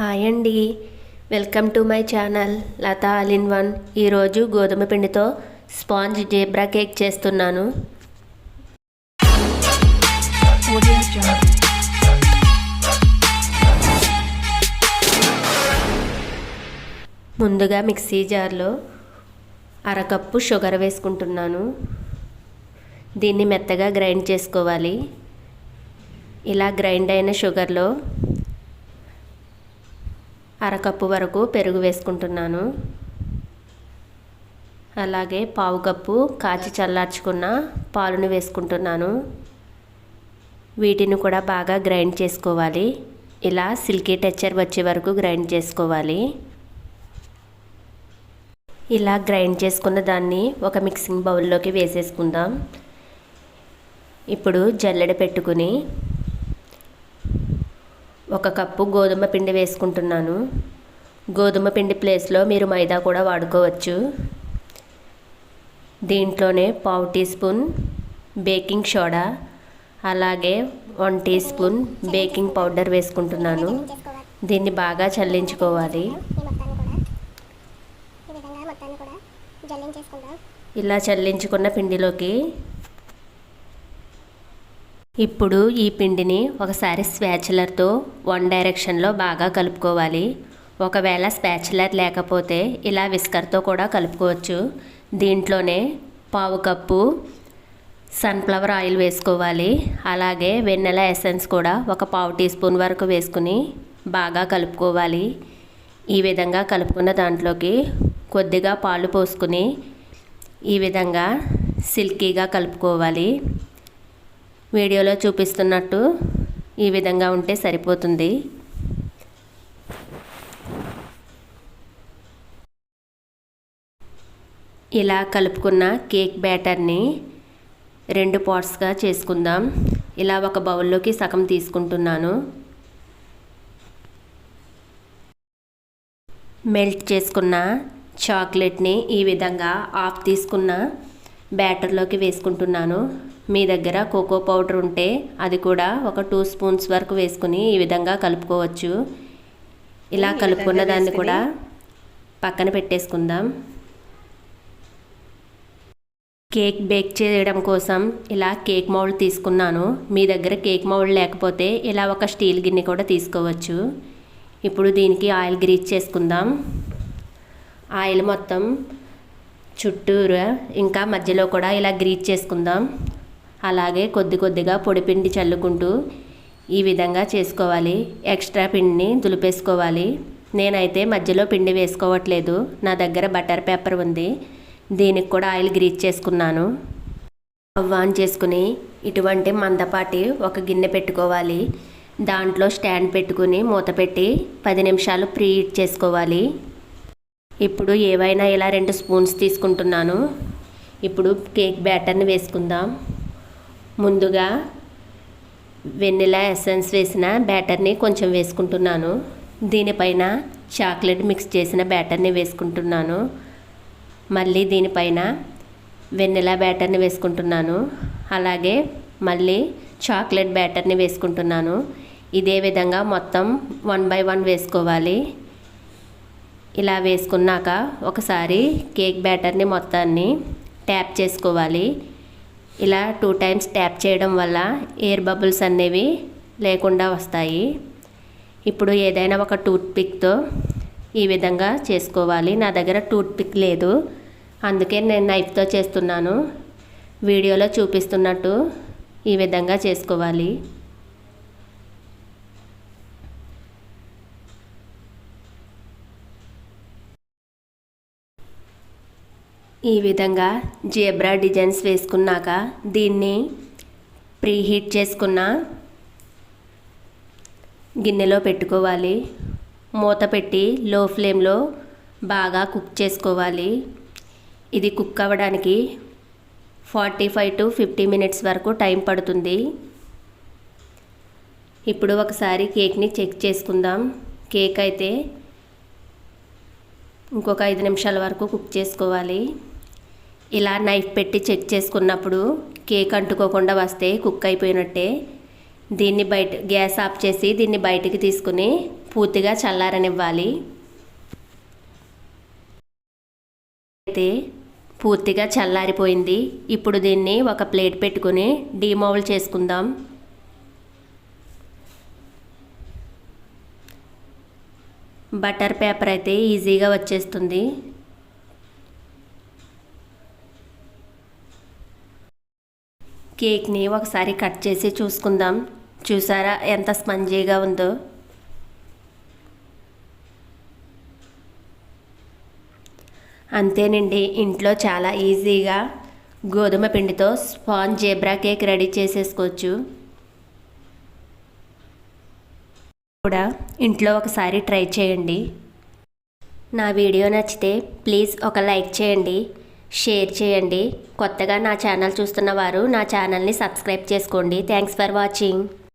Hi అండి. Welcome to my channel Latha all in one ఈరోజు గోధుమ పిండితో స్పాంజ్ జేబ్రా కేక్ చేస్తున్నాను. ముందుగా మిక్సీ జార్లో అరకప్పు షుగర్ వేసుకుంటున్నాను. దీన్ని మెత్తగా గ్రైండ్ చేసుకోవాలి. ఇలా గ్రైండ్ అయిన షుగర్లో అరకప్పు వరకు పెరుగు వేసుకుంటున్నాను. అలాగే పావు కప్పు కాచి చల్లార్చుకున్న పాలును వేసుకుంటున్నాను. వీటిని కూడా బాగా గ్రైండ్ చేసుకోవాలి. ఇలా సిల్కీ టెక్చర్ వచ్చే వరకు గ్రైండ్ చేసుకోవాలి. ఇలా గ్రైండ్ చేసుకున్న దాన్ని ఒక మిక్సింగ్ బౌల్లోకి వేసేసుకుందాం. ఇప్పుడు జల్లెడ పెట్టుకుని ఒక కప్పు గోధుమ పిండి వేసుకుంటున్నాను. గోధుమ పిండి ప్లేస్లో మీరు మైదా కూడా వాడుకోవచ్చు. దీంట్లోనే పావు టీ స్పూన్ బేకింగ్ సోడా అలాగే one teaspoon baking powder వేసుకుంటున్నాను. దీన్ని బాగా చల్లించుకోవాలి. ఇలా చల్లించుకున్న పిండిలోకి ఇప్పుడు ఈ పిండిని ఒకసారి స్పాచులర్తో వన్ డైరెక్షన్లో బాగా కలుపుకోవాలి. ఒకవేళ స్పాచులర్ లేకపోతే ఇలా విస్కర్తో కూడా కలుపుకోవచ్చు. దీంట్లోనే పావు కప్పు సన్ఫ్లవర్ ఆయిల్ వేసుకోవాలి. అలాగే వెన్నెల ఎసెన్స్ కూడా ఒక పావు టీ స్పూన్ వరకు వేసుకుని బాగా కలుపుకోవాలి. ఈ విధంగా కలుపుకున్న దాంట్లోకి కొద్దిగా పాలు పోసుకుని ఈ విధంగా సిల్కీగా కలుపుకోవాలి. వీడియోలో చూపిస్తున్నట్టు ఈ విధంగా ఉంటే సరిపోతుంది. ఇలా కలుపుకున్న కేక్ బ్యాటర్ని రెండు పార్ట్స్గా చేసుకుందాం. ఇలా ఒక బౌల్లోకి సగం తీసుకుంటున్నాను. మెల్ట్ చేసుకున్న చాక్లెట్ని ఈ విధంగా ఆఫ్ తీసుకున్న బ్యాటర్లోకి వేసుకుంటున్నాను. మీ దగ్గర కోకో పౌడర్ ఉంటే అది కూడా ఒక టూ స్పూన్స్ వరకు వేసుకుని ఈ విధంగా కలుపుకోవచ్చు. ఇలా కలుపుకున్న దాన్ని కూడా పక్కన పెట్టేసుకుందాం. కేక్ బేక్ చేయడం కోసం ఇలా కేక్ మౌల్డ్ తీసుకున్నాను. మీ దగ్గర కేక్ మౌల్డ్ లేకపోతే ఇలా ఒక స్టీల్ గిన్నె కూడా తీసుకోవచ్చు. ఇప్పుడు దీనికి ఆయిల్ గ్రీజ్ చేసుకుందాం. ఆయిల్ మొత్తం చుట్టూరా ఇంకా మధ్యలో కూడా ఇలా గ్రీజ్ చేసుకుందాం. అలాగే కొద్ది కొద్దిగా పొడిపిండి చల్లుకుంటూ ఈ విధంగా చేసుకోవాలి. ఎక్స్ట్రా పిండిని దులిపేసుకోవాలి. నేనైతే మధ్యలో పిండి వేసుకోవట్లేదు. నా దగ్గర బటర్ పేపర్ ఉంది. దీనికి కూడా ఆయిల్ గ్రీజ్ చేసుకున్నాను. స్టవ్ ఆన్ చేసుకుని ఇటువంటి మందపాటి ఒక గిన్నె పెట్టుకోవాలి. దాంట్లో స్టాండ్ పెట్టుకుని మూత పెట్టి పది నిమిషాలు ప్రీ హీట్ చేసుకోవాలి. ఇప్పుడు ఏవైనా ఇలా రెండు స్పూన్స్ తీసుకుంటున్నాను. ఇప్పుడు కేక్ బ్యాటర్ని వేసుకుందాం. ముందుగా వెనిలా ఎసెన్స్ వేసిన బ్యాటర్ని కొంచెం వేసుకుంటున్నాను. దీనిపైన చాక్లెట్ మిక్స్ చేసిన బ్యాటర్ని వేసుకుంటున్నాను. మళ్ళీ దీనిపైన వెన్నెల బ్యాటర్ని వేసుకుంటున్నాను. అలాగే మళ్ళీ చాక్లెట్ బ్యాటర్ని వేసుకుంటున్నాను. ఇదే విధంగా మొత్తం వన్ బై వన్ వేసుకోవాలి. ఇలా వేసుకున్నాక ఒకసారి కేక్ బ్యాటర్ని మొత్తాన్ని ట్యాప్ చేసుకోవాలి. ఇలా టూ టైమ్స్ ట్యాప్ చేయడం వల్ల ఎయిర్ బబుల్స్ అనేవి లేకుండా వస్తాయి. ఇప్పుడు ఏదైనా ఒక టూత్ పిక్తో ఈ విధంగా చేసుకోవాలి. నా దగ్గర టూత్ పిక్ లేదు. అందుకే నేను నైఫ్తో చేస్తున్నాను. వీడియోలో చూపిస్తున్నట్టు ఈ విధంగా చేసుకోవాలి. ఈ విధంగా జేబ్రా డిజైన్స్ వేసుకున్నాక దీన్ని ప్రీ హీట్ చేసుకున్న గిన్నెలో పెట్టుకోవాలి. మూత పెట్టి లో ఫ్లేమ్లో బాగా కుక్ చేసుకోవాలి. ఇది కుక్ అవ్వడానికి forty five to fifty minutes వరకు టైం పడుతుంది. ఇప్పుడు ఒకసారి కేక్ని చెక్ చేసుకుందాం. కేక్ అయితే ఇంకొక ఐదు నిమిషాల వరకు కుక్ చేసుకోవాలి. ఇలా నైఫ్ పెట్టి చెక్ చేసుకున్నప్పుడు కేక్ అంటుకోకుండా వస్తే కుక్ అయిపోయినట్టే. దీన్ని బయట గ్యాస్ ఆఫ్ చేసి దీన్ని బయటికి తీసుకుని పూర్తిగా చల్లారనివ్వాలి. అయితే పూర్తిగా చల్లారిపోయింది. ఇప్పుడు దీన్ని ఒక ప్లేట్ పెట్టుకుని డీమౌల్ చేసుకుందాం. బటర్ పేపర్ అయితే ఈజీగా వచ్చేస్తుంది. కేక్ని ఒకసారి కట్ చేసి చూసుకుందాం. చూసారా ఎంత స్పంజీగా ఉందో? అంతేనండి ఇంట్లో చాలా ఈజీగా గోధుమ పిండితో స్పాన్ జేబ్రా కేక్ రెడీ చేసేసుకోవచ్చు. కూడా ఇంట్లో ఒకసారి ట్రై చేయండి. నా వీడియో నచ్చితే ప్లీజ్ ఒక లైక్ చేయండి. షేర్ చేయండి. కొత్తగా నా ఛానల్ చూస్తున్న వారు నా ఛానల్ని సబ్స్క్రైబ్ చేసుకోండి. Thanks for watching.